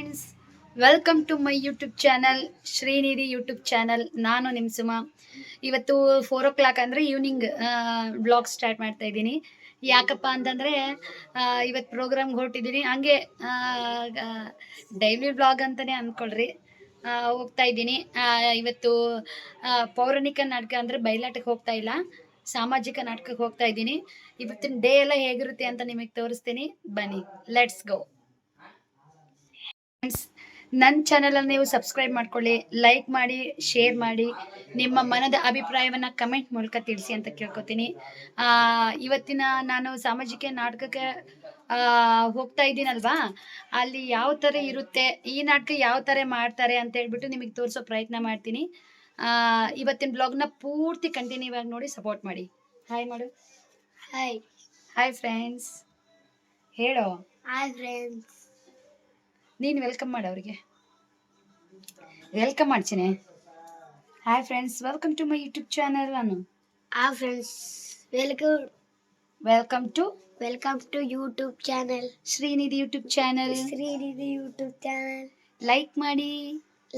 Friends welcome to my YouTube channel Shrinidhi YouTube channel ನಾನು ನಿಮ್ಮ ಸುಮ. ಇವತ್ತು ಫೋರ್ ಓ ಕ್ಲಾಕ್ ಅಂದರೆ ಈವ್ನಿಂಗ್ ಬ್ಲಾಗ್ ಸ್ಟಾರ್ಟ್ ಮಾಡ್ತಾ ಇದ್ದೀನಿ. ಯಾಕಪ್ಪ ಅಂತಂದರೆ ಇವತ್ತು ಪ್ರೋಗ್ರಾಮ್ಗೆ ಹೊರಟಿದ್ದೀನಿ ಹಂಗೆ ಡೈಲಿ ಬ್ಲಾಗ್ ಅಂತಲೇ ಅಂದ್ಕೊಳ್ರಿ ಹೋಗ್ತಾ ಇದ್ದೀನಿ. ಇವತ್ತು ಪೌರಾಣಿಕ ನಾಟಕ ಅಂದರೆ ಬಯಲಾಟಕ್ಕೆ ಹೋಗ್ತಾ ಇಲ್ಲ. ಸಾಮಾಜಿಕ ನಾಟಕಕ್ಕೆ ಹೋಗ್ತಾ ಇದ್ದೀನಿ. ಇವತ್ತಿನ ಡೇ ಎಲ್ಲ ಹೇಗಿರುತ್ತೆ ಅಂತ ನಿಮಗೆ ತೋರಿಸ್ತೀನಿ. ಬನ್ನಿ ಲೆಟ್ಸ್ ಗೋ ನನ್ನ ಚಾನಲನ್ನು ನೀವು ಸಬ್ಸ್ಕ್ರೈಬ್ ಮಾಡ್ಕೊಳ್ಳಿ ಲೈಕ್ ಮಾಡಿ ಶೇರ್ ಮಾಡಿ ನಿಮ್ಮ ಮನದ ಅಭಿಪ್ರಾಯವನ್ನು ಕಮೆಂಟ್ ಮೂಲಕ ತಿಳಿಸಿ ಅಂತ ಕೇಳ್ಕೊತೀನಿ. ಆ, ಇವತ್ತಿನ ನಾನು ಸಾಮಾಜಿಕ ನಾಟಕಕ್ಕೆ ಹೋಗ್ತಾ ಇದ್ದೀನಲ್ವಾ? ಅಲ್ಲಿ ಯಾವ ಥರ ಇರುತ್ತೆ ಈ ನಾಟಕ ಯಾವ ಥರ ಮಾಡ್ತಾರೆ ಅಂತ ಹೇಳ್ಬಿಟ್ಟು ನಿಮಗೆ ತೋರಿಸೋ ಪ್ರಯತ್ನ ಮಾಡ್ತೀನಿ. ಆ, ಇವತ್ತಿನ ಬ್ಲಾಗ್ನ ಪೂರ್ತಿ ಕಂಟಿನ್ಯೂ ಆಗಿ ನೋಡಿ ಸಪೋರ್ಟ್ ಮಾಡಿ. ಹಾಯ್ ಮಾಡು. ಹಾಯ್ ಹಾಯ್ ಫ್ರೆಂಡ್ಸ್ ಹೇಳೋ? ಹಾಯ್ ಫ್ರೆಂಡ್ಸ್ ನೀನು ವೆಲ್ಕಮ್ ಮಾಡು ಅವ್ರಿಗೆ. ವೆಲ್ಕಮ್ ಮಾಡ್ತೀನಿ. Hi friends welcome to my YouTube channel ನಾನು ಆ friends welcome welcome to welcome to YouTube channel Shrinidhi YouTube channel Shrinidhi YouTube channel like ಮಾಡಿ.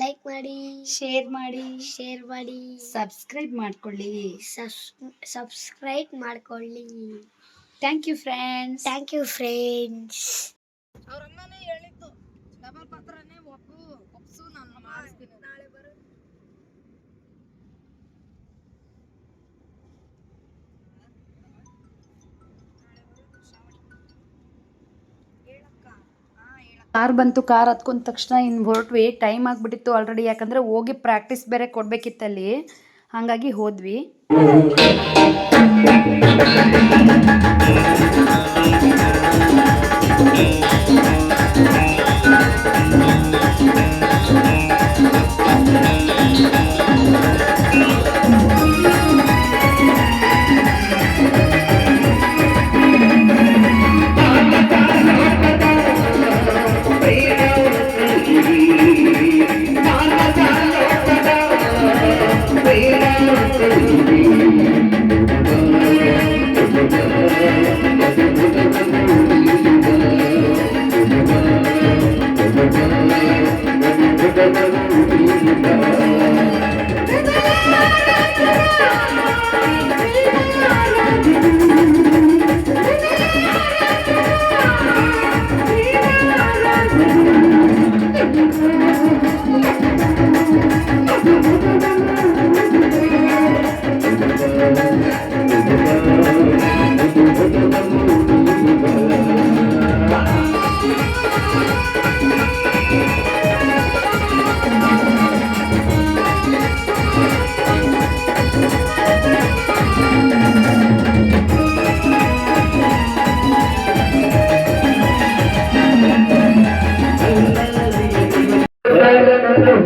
ಲೈಕ್ ಮಾಡಿ. ಶೇರ್ ಮಾಡಿ. ಶೇರ್ ಮಾಡಿ. ಸಬ್ಸ್ಕ್ರೈಬ್ ಮಾಡ್ಕೊಳ್ಳಿ. ಸಬ್ಸ್ಕ್ರೈಬ್ ಮಾಡ್ಕೊಳ್ಳಿ. Thank you friends thank you friends ಅವರಮ್ಮನೇ ಹೇಳಿದ್ದು. Double ಪತ್ರನೇ ಒಪ್ಪು ಒಪ್ಸು ನಾನು ಮಾಡಿಸ್ತೀನಿ. ನಾಳೆ ಬರು. ಕಾರ್ ಬಂತು ಕಾರ್ ಹತ್ಕೊಂಡ ತಕ್ಷಣ ಇನ್ ಹೊರಟ್ವಿ. ಟೈಮ್ ಆಗಿಬಿಟ್ಟಿತ್ತು ಆಲ್ರೆಡಿ ಯಾಕಂದ್ರೆ ಹೋಗಿ ಪ್ರಾಕ್ಟೀಸ್ ಬೇರೆ ಕೊಡ್ಬೇಕಿತ್ತಲ್ಲಿ. ಹಾಗಾಗಿ ಹೋದ್ವಿ.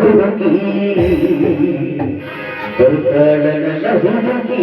ಹುಡುಕಿ ನನ್ನ ಹುಡುಕಿ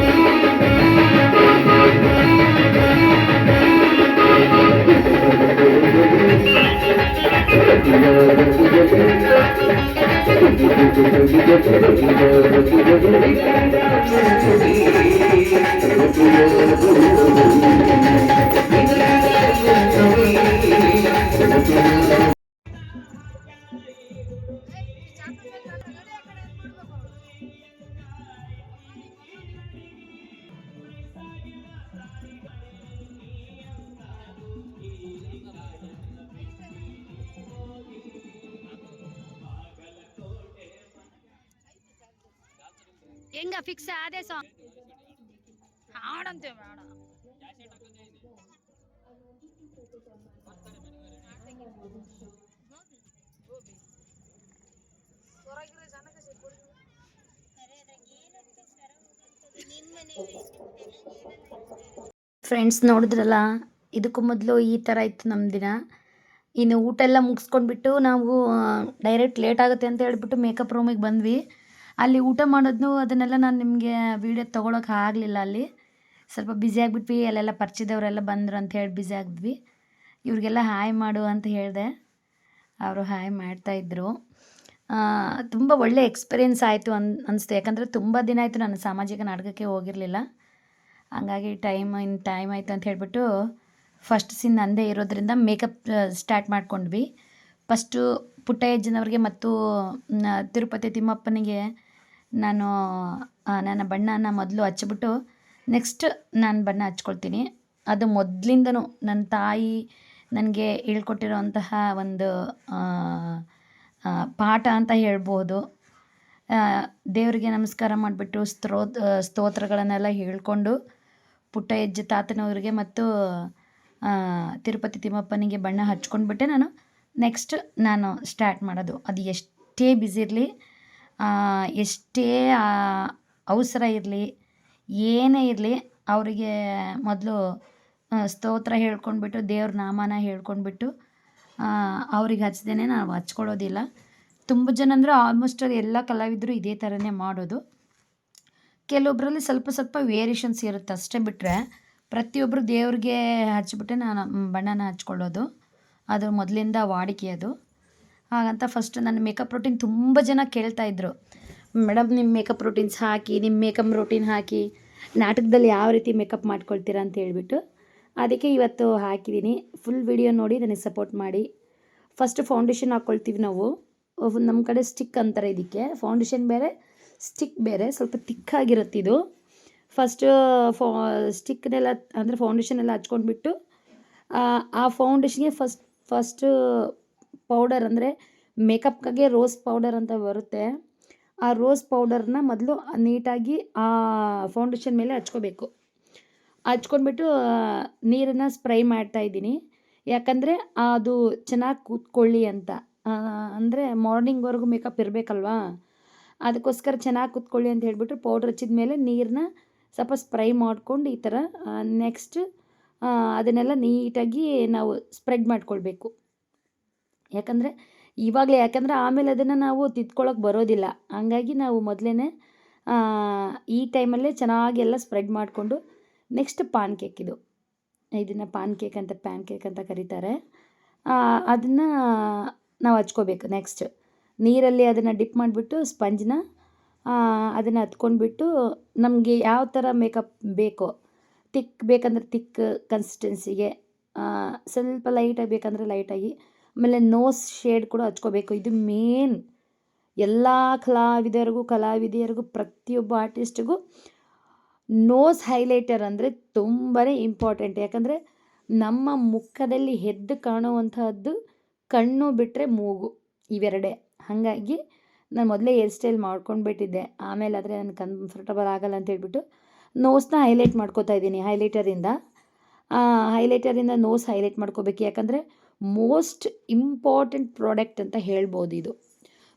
ಹೆಂಗ ಫಿಕ್ಸ್ ಅದೇ ಸಾಂಗ್ ಹಾಡಂತೆ ಬೇಡ. ಫ್ರೆಂಡ್ಸ್ ನೋಡಿದ್ರಲ್ಲ ಇದಕ್ಕೂ ಮೊದಲು ಈ ಥರ ಇತ್ತು ನಮ್ಮ ದಿನ. ಇನ್ನು ಊಟ ಎಲ್ಲ ಮುಗಿಸ್ಕೊಂಡ್ಬಿಟ್ಟು ನಾವು ಡೈರೆಕ್ಟ್ ಲೇಟ್ ಆಗುತ್ತೆ ಅಂತ ಹೇಳ್ಬಿಟ್ಟು ಮೇಕಪ್ ರೂಮಿಗೆ ಬಂದ್ವಿ. ಅಲ್ಲಿ ಊಟ ಮಾಡೋದನ್ನು ಅದನ್ನೆಲ್ಲ ನಾನು ನಿಮಗೆ ವೀಡಿಯೋ ತೊಗೊಳಕ್ಕೆ ಆಗಲಿಲ್ಲ ಅಲ್ಲಿ. ಸ್ವಲ್ಪ ಬ್ಯುಸಿ ಆಗಿಬಿಟ್ವಿ, ಅಲ್ಲೆಲ್ಲ ಪರಿಚಯದವರೆಲ್ಲ ಬಂದರು ಅಂತ ಹೇಳಿ ಬ್ಯುಸಿ ಆಗಿದ್ವಿ ಇವ್ರಿಗೆಲ್ಲ ಹಾಯ್ ಮಾಡು ಅಂತ ಹೇಳಿದೆ. ಅವರು ಹಾಯ್ ಮಾಡ್ತಾಯಿದ್ರು ತುಂಬ ಒಳ್ಳೆ ಎಕ್ಸ್ಪೀರಿಯೆನ್ಸ್ ಆಯಿತು ಅನ್, ಅನಿಸ್ತು. ಯಾಕಂದರೆ ತುಂಬ ದಿನ ಆಯಿತು ನಾನು ಸಾಮಾಜಿಕ ನಾಟಕಕ್ಕೆ ಹೋಗಿರಲಿಲ್ಲ. ಹಂಗಾಗಿ ಟೈಮ್ ಇನ್ನು ಟೈಮ್ ಆಯಿತು ಅಂತ ಹೇಳಿಬಿಟ್ಟು ಫಸ್ಟ್ ಸೀನ್ ನಂದೇ ಇರೋದ್ರಿಂದ ಮೇಕಪ್ ಸ್ಟಾರ್ಟ್ ಮಾಡ್ಕೊಂಡ್ವಿ. ಫಸ್ಟು ಪುಟ್ಟಯ್ಯಜ್ಜನವ್ರಿಗೆ ಮತ್ತು ತಿರುಪತಿ ತಿಮ್ಮಪ್ಪನಿಗೆ ನಾನು ನನ್ನ ಬಣ್ಣನ ಮೊದಲು ಹಚ್ಚಿಬಿಟ್ಟು ನೆಕ್ಸ್ಟ್ ನಾನು ಬಣ್ಣ ಹಚ್ಕೊಳ್ತೀನಿ. ಅದು ಮೊದಲಿಂದನೂ ನನ್ನ ತಾಯಿ ನನಗೆ ಹೇಳ್ಕೊಟ್ಟಿರೋಂತಹ ಒಂದು ಪಾಠ ಅಂತ ಹೇಳ್ಬೋದು. ದೇವರಿಗೆ ನಮಸ್ಕಾರ ಮಾಡಿಬಿಟ್ಟು ಸ್ತೋತ್ ಸ್ತೋತ್ರಗಳನ್ನೆಲ್ಲ ಹೇಳ್ಕೊಂಡು ಪುಟ್ಟಯ್ಯಜ್ಜ ತಾತನವ್ರಿಗೆ ಮತ್ತು ತಿರುಪತಿ ತಿಮ್ಮಪ್ಪನಿಗೆ ಬಣ್ಣ ಹಚ್ಕೊಂಡ್ಬಿಟ್ಟೆ ನಾನು. ನೆಕ್ಸ್ಟ್ ನಾನು ಸ್ಟಾರ್ಟ್ ಮಾಡೋದು. ಅದು ಎಷ್ಟೇ ಬ್ಯುಸಿ ಇರಲಿ ಎಷ್ಟೇ ಅವಸರ ಇರಲಿ, ಏನೇ ಇರಲಿ, ಅವರಿಗೆ ಮೊದಲು ಸ್ತೋತ್ರ ಹೇಳ್ಕೊಂಡ್ಬಿಟ್ಟು, ದೇವ್ರ ನಾಮನ ಹೇಳ್ಕೊಂಡ್ಬಿಟ್ಟು ಅವ್ರಿಗೆ ಹಚ್ದೇನೆ ನಾವು ಹಚ್ಕೊಳ್ಳೋದಿಲ್ಲ. ತುಂಬ ಜನ ಅಂದರೆ ಆಲ್ಮೋಸ್ಟ್ ಎಲ್ಲ ಕಲಾವಿದರು ಇದೇ ಥರನೇ ಮಾಡೋದು. ಕೆಲವೊಬ್ಬರಲ್ಲಿ ಸ್ವಲ್ಪ ಸ್ವಲ್ಪ ವೇರಿಯೇಷನ್ಸ್ ಇರುತ್ತೆ ಅಷ್ಟೇ ಬಿಟ್ಟರೆ ಪ್ರತಿಯೊಬ್ಬರು ದೇವ್ರಿಗೆ ಹಚ್ಬಿಟ್ಟೆ ನಾನು ಬಣ್ಣನ ಹಚ್ಕೊಳ್ಳೋದು. ಅದು ಮೊದಲಿಂದ ವಾಡಿಕೆ ಅದು. ಹಾಗಂತ ಫಸ್ಟ್ ನನ್ನ ಮೇಕಪ್ ರೂಟೀನ್ ತುಂಬ ಜನ ಕೇಳ್ತಾ ಇದ್ರು. ಮೇಡಮ್ ನಿಮ್ಮ ಮೇಕಪ್ ರೂಟೀನ್ಸ್ ಹಾಕಿ ನಿಮ್ಮ ಮೇಕಪ್ ರೂಟೀನ್ ಹಾಕಿ, ನಾಟಕದಲ್ಲಿ ಯಾವ ರೀತಿ ಮೇಕಪ್ ಮಾಡ್ಕೊಳ್ತೀರಾ? ಅಂತ ಹೇಳ್ಬಿಟ್ಟು ಅದಕ್ಕೆ ಇವತ್ತು ಹಾಕಿದ್ದೀನಿ ಫುಲ್ ವಿಡಿಯೋ ನೋಡಿ ನನಗೆ ಸಪೋರ್ಟ್ ಮಾಡಿ. ಫಸ್ಟ್ ಫೌಂಡೇಶನ್ ಹಾಕ್ಕೊಳ್ತೀವಿ ನಾವು. ನಮ್ಮ ಕಡೆ ಸ್ಟಿಕ್ ಅಂತಾರೆ ಇದಕ್ಕೆ. ಫೌಂಡೇಶನ್ ಬೇರೆ ಸ್ಟಿಕ್ ಬೇರೆ. ಸ್ವಲ್ಪ ತಿಕ್ಕಾಗಿರುತ್ತೆ ಇದು. ಫಸ್ಟು ಫೋ ಸ್ಟಿಕ್ನೆಲ್ಲ ಅಂದರೆ ಫೌಂಡೇಶನ್ ಎಲ್ಲ ಹಚ್ಕೊಂಡ್ಬಿಟ್ಟು, ಆ ಫೌಂಡೇಶನ್ಗೆ ಫಸ್ಟ್ ಫಸ್ಟು ಪೌಡರ್ ಅಂದರೆ ಮೇಕಪ್ಗಾಗೆ ರೋಸ್ ಪೌಡರ್ ಅಂತ ಬರುತ್ತೆ. ಆ ರೋಸ್ ಪೌಡರ್ನ ಮೊದಲು ನೀಟಾಗಿ ಆ ಫೌಂಡೇಶನ್ ಮೇಲೆ ಹಚ್ಕೋಬೇಕು. ಹಚ್ಕೊಂಡ್ಬಿಟ್ಟು ನೀರನ್ನು ಸ್ಪ್ರೈ ಮಾಡ್ತಾ ಇದ್ದೀನಿ. ಯಾಕಂದರೆ ಅದು ಚೆನ್ನಾಗಿ ಕೂತ್ಕೊಳ್ಳಿ ಅಂತ. ಅಂದರೆ ಮಾರ್ನಿಂಗ್ವರೆಗೂ ಮೇಕಪ್ ಇರಬೇಕಲ್ವಾ? ಅದಕ್ಕೋಸ್ಕರ ಚೆನ್ನಾಗಿ ಕೂತ್ಕೊಳ್ಳಿ ಅಂತ ಹೇಳಿಬಿಟ್ಟು ಪೌಡ್ರ್ ಹಚ್ಚಿದ ಮೇಲೆ ನೀರನ್ನ ಸ್ವಲ್ಪ ಸ್ಪ್ರೈ ಮಾಡ್ಕೊಂಡು ಈ ಥರ ನೆಕ್ಸ್ಟ್ ಅದನ್ನೆಲ್ಲ ನೀಟಾಗಿ ನಾವು ಸ್ಪ್ರೆಡ್ ಮಾಡ್ಕೊಳ್ಬೇಕು. ಯಾಕಂದರೆ ಇವಾಗಲೇ, ಯಾಕಂದರೆ ಆಮೇಲೆ ಅದನ್ನು ನಾವು ತಿದ್ಕೊಳ್ಳೋಕೆ ಬರೋದಿಲ್ಲ. ಹಂಗಾಗಿ ನಾವು ಮೊದಲೇ ಈ ಟೈಮಲ್ಲೇ ಚೆನ್ನಾಗಿ ಎಲ್ಲ ಸ್ಪ್ರೆಡ್ ಮಾಡಿಕೊಂಡು ನೆಕ್ಸ್ಟ್ ಪಾನ್ ಕೇಕ್ ಇದು. ಇದನ್ನು ಪಾನ್ ಕೇಕ್ ಅಂತ ಪ್ಯಾನ್ ಕೇಕ್ ಅಂತ ಕರೀತಾರೆ. ಅದನ್ನು ನಾವು ಹಚ್ಕೋಬೇಕು ನೆಕ್ಸ್ಟ್ ನೀರಲ್ಲಿ ಅದನ್ನು ಡಿಪ್ ಮಾಡಿಬಿಟ್ಟು ಸ್ಪಂಜ್ನ ಅದನ್ನು ಹತ್ಕೊಂಡ್ಬಿಟ್ಟು ನಮಗೆ ಯಾವ ಥರ ಮೇಕಪ್ ಬೇಕೋ ತಿಕ್ ಬೇಕಂದ್ರೆ ತಿಕ್ ಕನ್ಸಿಸ್ಟೆನ್ಸಿಗೆ ಸ್ವಲ್ಪ ಲೈಟಾಗಿ ಬೇಕಂದರೆ ಲೈಟಾಗಿ ಆಮೇಲೆ ನೋಸ್ ಶೇಡ್ ಕೂಡ ಹಚ್ಕೋಬೇಕು. ಇದು ಮೇನ್ ಎಲ್ಲ ಕಲಾವಿದರಿಗೂ, ಕಲಾವಿದೆಯರಿಗೂ, ಪ್ರತಿಯೊಬ್ಬ ಆರ್ಟಿಸ್ಟಿಗೂ ನೋಸ್ ಹೈಲೈಟರ್ ಅಂದರೆ ತುಂಬಾ ಇಂಪಾರ್ಟೆಂಟ್ ಯಾಕಂದರೆ ನಮ್ಮ ಮುಖದಲ್ಲಿ ಎದ್ದು ಕಾಣುವಂತಹದ್ದು ಕಣ್ಣು ಬಿಟ್ಟರೆ ಮೂಗು ಇವೆರಡೇ. ಹಾಗಾಗಿ ನಾನು ಮೊದಲೇ ಹೇರ್ ಸ್ಟೈಲ್ ಮಾಡ್ಕೊಂಡ್ಬಿಟ್ಟಿದ್ದೆ. ಆಮೇಲೆ ಆದರೆ ನನಗೆ ಕಂಫರ್ಟಬಲ್ ಆಗಲ್ಲ ಅಂತ ಹೇಳ್ಬಿಟ್ಟು ನೋಸ್ನ ಹೈಲೈಟ್ ಮಾಡ್ಕೋತಾ ಇದ್ದೀನಿ ಹೈಲೈಟರಿಂದ. ಹೈಲೈಟರಿಂದ ನೋಸ್ ಹೈಲೈಟ್ ಮಾಡ್ಕೋಬೇಕು. ಯಾಕಂದರೆ ಮೋಸ್ಟ್ ಇಂಪಾರ್ಟೆಂಟ್ ಪ್ರಾಡಕ್ಟ್ ಅಂತ ಹೇಳ್ಬೋದು ಇದು.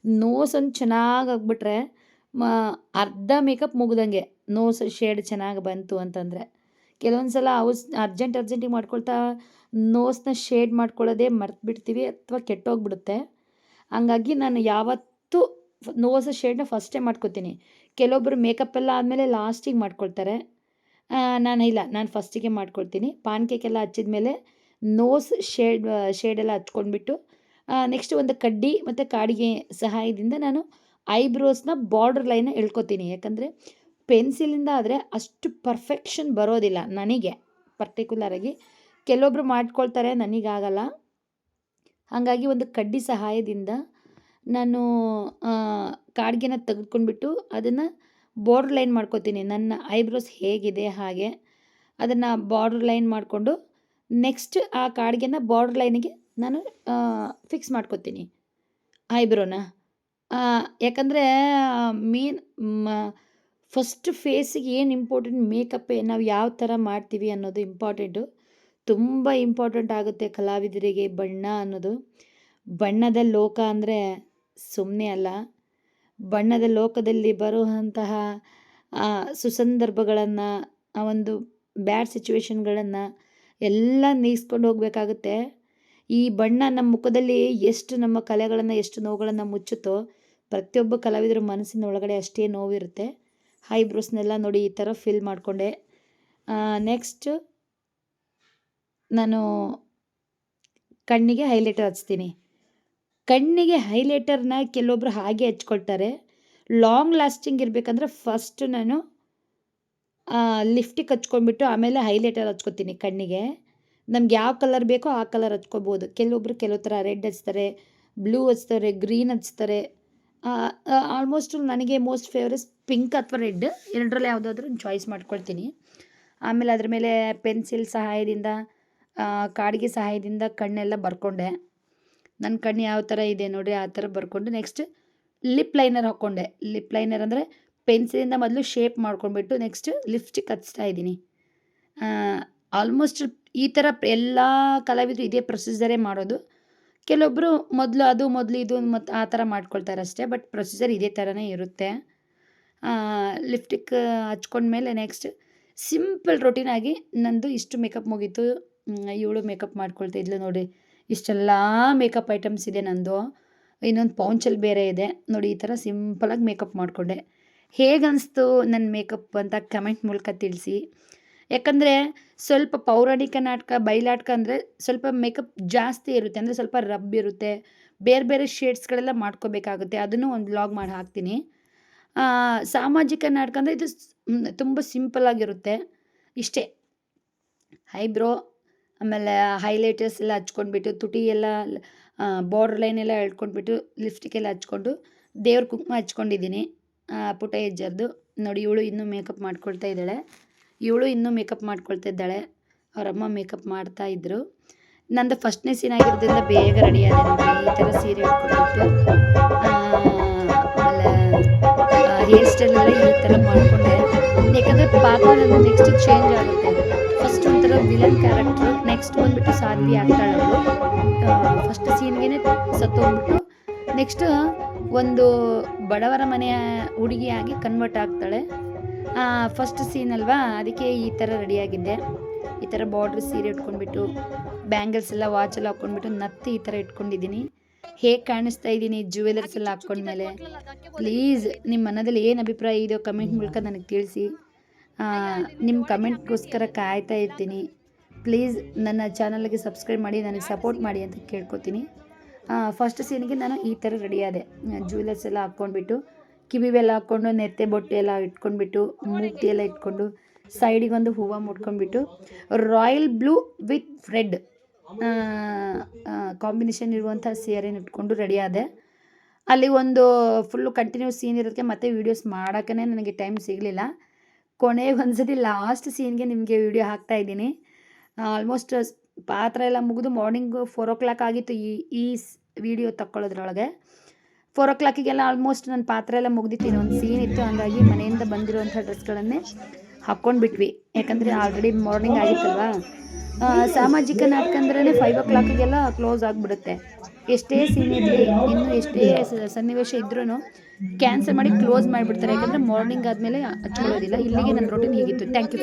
ನೋಸ್ ಒಂದು ಚೆನ್ನಾಗಿ ಆಗ್ಬಿಟ್ರೆ ಮ, ಅರ್ಧ ಮೇಕಪ್ ಮುಗ್ದಂಗೆ ನೋಸ್ ಶೇಡ್ ಚೆನ್ನಾಗಿ ಬಂತು ಅಂತಂದರೆ. ಕೆಲವೊಂದು ಸಲ ಅರ್ಜೆಂಟ್ ಅರ್ಜೆಂಟಿಗೆ ಮಾಡ್ಕೊಳ್ತಾ ನೋಸ್ನ ಶೇಡ್ ಮಾಡ್ಕೊಳ್ಳೋದೇ ಮರ್ತ್ಬಿಡ್ತೀವಿ ಅಥವಾ ಕೆಟ್ಟೋಗ್ಬಿಡುತ್ತೆ. ಹಂಗಾಗಿ ನಾನು ಯಾವತ್ತೂ ನೋಸ್ ಶೇಡ್ನ ಫಸ್ಟೇ ಮಾಡ್ಕೊತೀನಿ. ಕೆಲವೊಬ್ಬರು ಮೇಕಪ್ ಎಲ್ಲ ಆದಮೇಲೆ ಲಾಸ್ಟಿಗೆ ಮಾಡ್ಕೊಳ್ತಾರೆ. ನಾನು ಇಲ್ಲ, ನಾನು ಫಸ್ಟಿಗೆ ಮಾಡ್ಕೊಳ್ತೀನಿ. ಪಾನ್ ಕೇಕ್ ಎಲ್ಲ ಹಚ್ಚಿದ ಮೇಲೆ ನೋಸ್ ಶೇಡ್ ಶೇಡೆಲ್ಲ ಹಚ್ಕೊಂಡ್ಬಿಟ್ಟು ನೆಕ್ಸ್ಟ್ ಒಂದು ಕಡ್ಡಿ ಮತ್ತು ಕಾಡಿಗೆ ಸಹಾಯದಿಂದ ನಾನು ಐಬ್ರೋಸ್ನ ಬಾರ್ಡರ್ ಲೈನ ಎಳ್ಕೊತೀನಿ. ಯಾಕಂದರೆ ಪೆನ್ಸಿಲಿಂದ ಆದರೆ ಅಷ್ಟು ಪರ್ಫೆಕ್ಷನ್ ಬರೋದಿಲ್ಲ ನನಗೆ ಪರ್ಟಿಕ್ಯುಲರಾಗಿ ಕೆಲವೊಬ್ರು ಮಾಡ್ಕೊಳ್ತಾರೆ ನನಗಾಗಲ್ಲ ಹಾಗಾಗಿ ಒಂದು ಕಡ್ಡಿ ಸಹಾಯದಿಂದ ನಾನು ಕಾಡ್ಗೆನ ತೆಗೆದುಕೊಂಡ್ಬಿಟ್ಟು ಅದನ್ನು ಬಾರ್ಡ್ರ್ ಲೈನ್ ಮಾಡ್ಕೋತೀನಿ. ನನ್ನ ಐಬ್ರೋಸ್ ಹೇಗಿದೆ, ಹಾಗೆ ಅದನ್ನು ಬಾರ್ಡ್ರ್ ಲೈನ್ ಮಾಡಿಕೊಂಡು ನೆಕ್ಸ್ಟ್ ಆ ಕಾಡ್ಗೆನ ಬಾರ್ಡ್ರ್ ಲೈನಿಗೆ ನಾನು ಫಿಕ್ಸ್ ಮಾಡ್ಕೊತೀನಿ ಐಬ್ರೋನ ಯಾಕಂದರೆ ಮೇನ್ ಫಸ್ಟ್ ಫೇಸಿಗೆ ಏನು ಇಂಪಾರ್ಟೆಂಟ್ ಮೇಕಪ್ ನಾವು ಯಾವ ಥರ ಮಾಡ್ತೀವಿ ಅನ್ನೋದು ಇಂಪಾರ್ಟೆಂಟು ತುಂಬ ಇಂಪಾರ್ಟೆಂಟ್ ಆಗುತ್ತೆ ಕಲಾವಿದರಿಗೆ ಬಣ್ಣ ಅನ್ನೋದು. ಬಣ್ಣದ ಲೋಕ ಅಂದರೆ ಸುಮ್ಮನೆ ಅಲ್ಲ. ಬಣ್ಣದ ಲೋಕದಲ್ಲಿ ಬರುವಂತಹ ಸುಸಂದರ್ಭಗಳನ್ನು, ಆ ಒಂದು ಬ್ಯಾಡ್ ಸಿಚುವೇಶನ್ಗಳನ್ನು ಎಲ್ಲ ನೀಗಿಸ್ಕೊಂಡು ಹೋಗಬೇಕಾಗುತ್ತೆ. ಈ ಬಣ್ಣ ನಮ್ಮ ಮುಖದಲ್ಲಿ ಎಷ್ಟು ನಮ್ಮ ಕಲೆಗಳನ್ನು, ಎಷ್ಟು ನೋವುಗಳನ್ನು ಮುಚ್ಚುತ್ತೋ ಪ್ರತಿಯೊಬ್ಬ ಕಲಾವಿದರ ಮನಸ್ಸಿನ ಒಳಗಡೆ ಅಷ್ಟೇ ನೋವಿರುತ್ತೆ. ಹೈಬ್ರೋಸ್ನೆಲ್ಲ ನೋಡಿ ಈ ಥರ ಫಿಲ್ ಮಾಡಿಕೊಂಡೆ. ನೆಕ್ಸ್ಟ್ ನಾನು ಕಣ್ಣಿಗೆ ಹೈಲೈಟರ್ ಹಚ್ತೀನಿ. ಕಣ್ಣಿಗೆ ಹೈಲೈಟರ್ನ ಕೆಲವೊಬ್ರು ಹಾಗೆ ಹಚ್ಕೊಳ್ತಾರೆ. ಲಾಂಗ್ ಲಾಸ್ಟಿಂಗ್ ಇರಬೇಕಂದ್ರೆ ಫಸ್ಟ್ ನಾನು ಲಿಫ್ಟಿಗೆ ಹಚ್ಕೊಂಡ್ಬಿಟ್ಟು ಆಮೇಲೆ ಹೈಲೈಟರ್ ಹಚ್ಕೊತೀನಿ ಕಣ್ಣಿಗೆ. ನಮ್ಗೆ ಯಾವ ಕಲರ್ ಬೇಕೋ ಆ ಕಲರ್ ಹಚ್ಕೋಬೋದು. ಕೆಲವೊಬ್ರು ಕೆಲವು ಥರ ರೆಡ್ ಹಚ್ತಾರೆ ಬ್ಲೂ ಹಚ್ತಾರೆ ಗ್ರೀನ್ ಹಚ್ತಾರೆ. ಆಲ್ಮೋಸ್ಟ್ ನನಗೆ ಮೋಸ್ಟ್ ಫೇವ್ರೆಟ್ ಪಿಂಕ್ ಅಥವಾ ರೆಡ್ ಎರಡರಲ್ಲಿ ಯಾವುದಾದ್ರೂ ಚಾಯ್ಸ್ ಮಾಡ್ಕೊಳ್ತೀನಿ. ಆಮೇಲೆ ಅದ್ರ ಮೇಲೆ ಪೆನ್ಸಿಲ್ ಸಹಾಯದಿಂದ ಕಾಡಿಗೆ ಸಹಾಯದಿಂದ ಕಣ್ಣೆಲ್ಲ ಬರ್ಕೊಂಡೆ. ನನ್ನ ಕಣ್ಣು ಯಾವ ಥರ ಇದೆ ನೋಡಿ ಆ ಥರ ಬರ್ಕೊಂಡು ನೆಕ್ಸ್ಟ್ ಲಿಪ್ ಲೈನರ್ ಹಾಕ್ಕೊಂಡೆ ಲಿಪ್ ಲೈನರ್ ಅಂದರೆ ಪೆನ್ಸಿಲಿಂದ ಮೊದಲು ಶೇಪ್ ಮಾಡ್ಕೊಂಡ್ಬಿಟ್ಟು ನೆಕ್ಸ್ಟ್ ಲಿಪ್ಸ್ಟಿಕ್ ಹಚ್ತಾ ಇದ್ದೀನಿ. ಆಲ್ಮೋಸ್ಟ್ ಈ ಥರ ಎಲ್ಲ ಕಲಾವಿದರು ಇದೇ ಪ್ರೊಸೀಜರೇ ಮಾಡೋದು. ಕೆಲವೊಬ್ಬರು ಮೊದಲು ಅದು, ಮೊದಲು ಇದು ಮತ್ತು ಆ ಥರ ಮಾಡ್ಕೊಳ್ತಾರೆ ಅಷ್ಟೇ ಬಟ್ ಪ್ರೊಸೀಜರ್ ಇದೇ ಥರನೇ ಇರುತ್ತೆ. ಲಿಪ್ಟಿಕ್ ಹಚ್ಕೊಂಡ್ಮೇಲೆ ನೆಕ್ಸ್ಟ್ ಸಿಂಪಲ್ ರೊಟೀನಾಗಿ ನಂದು ಇಷ್ಟು ಮೇಕಪ್ ಮುಗೀತು. ಇವಳು ಮೇಕಪ್ ಮಾಡ್ಕೊಳ್ತಾ ಇದ್ಲು ನೋಡಿ ಇಷ್ಟೆಲ್ಲ ಮೇಕಪ್ ಐಟಮ್ಸ್ ಇದೆ ನಂದು. ಇನ್ನೊಂದು ಪೌಂಚಲ್ಲಿ ಬೇರೆ ಇದೆ. ನೋಡಿ, ಈ ಥರ ಸಿಂಪಲಾಗಿ ಮೇಕಪ್ ಮಾಡಿಕೊಂಡೆ. ಹೇಗೆ ಅನಿಸ್ತು ನನ್ನ ಮೇಕಪ್ ಅಂತ ಕಮೆಂಟ್ ಮೂಲಕ ತಿಳಿಸಿ. ಯಾಕಂದರೆ ಸ್ವಲ್ಪ ಪೌರಾಣಿಕ ನಾಟಕ ಬಯಲಾಟಕ ಅಂದರೆ ಸ್ವಲ್ಪ ಮೇಕಪ್ ಜಾಸ್ತಿ ಇರುತ್ತೆ. ಅಂದರೆ ಸ್ವಲ್ಪ ರಬ್ ಇರುತ್ತೆ. ಬೇರೆ ಬೇರೆ ಶೇಡ್ಸ್ಗಳೆಲ್ಲ ಮಾಡ್ಕೋಬೇಕಾಗುತ್ತೆ. ಅದನ್ನು ಒಂದು ವ್ಲಾಗ್ ಮಾಡಿ ಹಾಕ್ತೀನಿ. ಸಾಮಾಜಿಕ ನಾಟಕ ಅಂದರೆ ಇದು ತುಂಬ ಸಿಂಪಲ್ಲಾಗಿರುತ್ತೆ ಇಷ್ಟೇ. ಐಬ್ರೋ ಆಮೇಲೆ ಹೈಲೈಟರ್ಸ್ ಎಲ್ಲ ಹಚ್ಕೊಂಡ್ಬಿಟ್ಟು, ತುಟಿ ಎಲ್ಲ ಬಾರ್ಡರ್ ಲೈನ್ ಎಲ್ಲ ಎಳ್ಕೊಂಡ್ಬಿಟ್ಟು ಲಿಪ್ಸ್ಟಿಕ್ ಎಲ್ಲ ಹಚ್ಕೊಂಡು, ದೇವ್ರ ಕುಂಕುಮ ಹಚ್ಕೊಂಡಿದ್ದೀನಿ. ಪುಟ ಹೆಜ್ಜರ್ದು. ನೋಡಿ, ಇವಳು ಇನ್ನೂ ಮೇಕಪ್ ಮಾಡ್ಕೊಳ್ತಾ ಇದ್ದಾಳೆ. ಇವಳು ಇನ್ನೂ ಮೇಕಪ್ ಮಾಡ್ಕೊಳ್ತಾ ಇದ್ದಾಳೆ. ಅವರಮ್ಮ ಮೇಕಪ್ ಮಾಡ್ತಾ ಇದ್ದರು ನಂದು ಫಸ್ಟ್ನೇ ಸೀನ್ ಆಗಿರೋದ್ರಿಂದ ಬೇಗ ರೆಡಿ ಆದ ಈ ಥರ ಸೀರೆ ಉಟ್ಕೊಂಡ್ಬಿಟ್ಟು. ಆಮೇಲೆ ಹೇರ್ ಸ್ಟೈಲ್ ಎಲ್ಲ ಈ ಥರ ಮಾಡಿಕೊಂಡೆ. ಯಾಕಂದರೆ ನನ್ನ ನೆಕ್ಸ್ಟ್ ಚೇಂಜ್ ಆಗುತ್ತೆ. ಒಂಥರ ವಿಲನ್ ಕ್ಯಾರೆಕ್ಟ್ರು ನೆಕ್ಸ್ಟ್ ಬಂದ್ಬಿಟ್ಟು ಸಾಧ್ವಿ ಆಗ್ತಾಳೆ ಅವಳು. ಫಸ್ಟ್ ಸೀನ್ಗೆ ಸತ್ತೋಗ್ಬಿಟ್ಟು ನೆಕ್ಸ್ಟ್ ಒಂದು ಬಡವರ ಮನೆಯ ಹುಡುಗಿಯಾಗಿ ಕನ್ವರ್ಟ್ ಆಗ್ತಾಳೆ. ಫಸ್ಟ್ ಸೀನ್ ಅಲ್ವಾ? ಅದಕ್ಕೆ ಈ ಥರ ರೆಡಿಯಾಗಿದ್ದೆ ಈ ಥರ ಬಾರ್ಡ್ರ್ ಸೀರೆ ಇಟ್ಕೊಂಡ್ಬಿಟ್ಟು ಬ್ಯಾಂಗಲ್ಸ್ ಎಲ್ಲ ವಾಚ್ ಎಲ್ಲ ಹಾಕ್ಕೊಂಡ್ಬಿಟ್ಟು ನತ್ತಿ ಈ ಥರ ಇಟ್ಕೊಂಡಿದ್ದೀನಿ. ಹೇಗೆ ಕಾಣಿಸ್ತಾ ಇದ್ದೀನಿ ಜ್ಯುವೆಲರ್ಸ್ ಎಲ್ಲ ಹಾಕ್ಕೊಂಡ್ಮೇಲೆ ಪ್ಲೀಸ್ ನಿಮ್ಮ ಮನದಲ್ಲಿ ಏನು ಅಭಿಪ್ರಾಯ ಇದೆಯೋ ಕಮೆಂಟ್ ಮೂಲಕ ನನಗೆ ತಿಳಿಸಿ. ನಿಮ್ಮ ಕಮೆಂಟ್ಗೋಸ್ಕರ ಕಾಯ್ತಾ ಇರ್ತೀನಿ. ಪ್ಲೀಸ್ ನನ್ನ ಚಾನಲ್ಗೆ ಸಬ್ಸ್ಕ್ರೈಬ್ ಮಾಡಿ, ನನಗೆ ಸಪೋರ್ಟ್ ಮಾಡಿ ಅಂತ ಕೇಳ್ಕೊತೀನಿ. ಫಸ್ಟ್ ಸೀನಿಗೆ ನಾನು ಈ ಥರ ರೆಡಿ ಆದೆ ಜ್ಯುವೆಲರ್ಸ್ ಎಲ್ಲ ಹಾಕ್ಕೊಂಡ್ಬಿಟ್ಟು, ಕಿವಿವೆಲ್ಲ ಹಾಕ್ಕೊಂಡು, ನೆತ್ತೆ ಬೊಟ್ಟೆ ಎಲ್ಲ ಇಟ್ಕೊಂಡ್ಬಿಟ್ಟು, ಮೂರ್ತಿ ಎಲ್ಲ ಇಟ್ಕೊಂಡು, ಸೈಡಿಗೊಂದು ಹೂವು ಮುಟ್ಕೊಂಡ್ಬಿಟ್ಟು royal blue with red combination ಇರುವಂಥ ಸೀರೆನ ಇಟ್ಕೊಂಡು ರೆಡಿ ಆದೆ ಅಲ್ಲಿ ಒಂದು ಫುಲ್ಲು ಕಂಟಿನ್ಯೂಸ್ ಸೀನ್ ಇರೋದಕ್ಕೆ ಮತ್ತೆ ವೀಡಿಯೋಸ್ ಮಾಡೋಕ್ಕೇ ನನಗೆ ಟೈಮ್ ಸಿಗಲಿಲ್ಲ. ಕೊನೆಗೆ ಒಂದ್ಸತಿ ಲಾಸ್ಟ್ ಸೀನ್ಗೆ ನಿಮಗೆ ವಿಡಿಯೋ ಹಾಕ್ತಾ ಇದ್ದೀನಿ. ಆಲ್ಮೋಸ್ಟ್ ಪಾತ್ರ ಎಲ್ಲ ಮುಗಿದು ಮಾರ್ನಿಂಗ್ ಫೋರ್ ಓ ಕ್ಲಾಕ್ ಆಗಿತ್ತು ಈ ಈ ವಿಡಿಯೋ ತಕ್ಕೊಳ್ಳೋದ್ರೊಳಗೆ. ಫೋರ್ ಓ ಕ್ಲಾಕಿಗೆಲ್ಲ ಆಲ್ಮೋಸ್ಟ್ ನನ್ನ ಪಾತ್ರ ಎಲ್ಲ ಮುಗ್ದಿತ್ತು, ಇನ್ನೊಂದು ಸೀನ್ ಇತ್ತು, ಹಂಗಾಗಿ ಮನೆಯಿಂದ ಬಂದಿರುವಂಥ ಡ್ರೆಸ್ಗಳನ್ನೇ ಹಾಕ್ಕೊಂಡ್ಬಿಟ್ವಿ ಯಾಕಂದರೆ ಆಲ್ರೆಡಿ ಮಾರ್ನಿಂಗ್ ಆಗಿತ್ತಲ್ವಾ? ಸಾಮಾಜಿಕ ನಾಟಕ ಅಂದ್ರೆ ಫೈವ್ ಓ ಕ್ಲಾಕಿಗೆಲ್ಲ ಕ್ಲೋಸ್ ಆಗಿಬಿಡುತ್ತೆ. ಎಷ್ಟೇ ಸೀನ್ ಇರಲಿ ಇನ್ನೂ ಎಷ್ಟೇ ಸನ್ನಿವೇಶ ಇದ್ರೂ ಕ್ಯಾನ್ಸಲ್ ಮಾಡಿ ಕ್ಲೋಸ್ ಮಾಡಿಬಿಡ್ತಾರೆ. ಯಾಕಂದರೆ ಮಾರ್ನಿಂಗ್ ಆದಮೇಲೆ ಹಚ್ಕೊಳ್ಳೋದಿಲ್ಲ ಇಲ್ಲಿಗೆ ನನ್ನ ರೊಟೀನ್ ಹೀಗಿತ್ತು. Thank you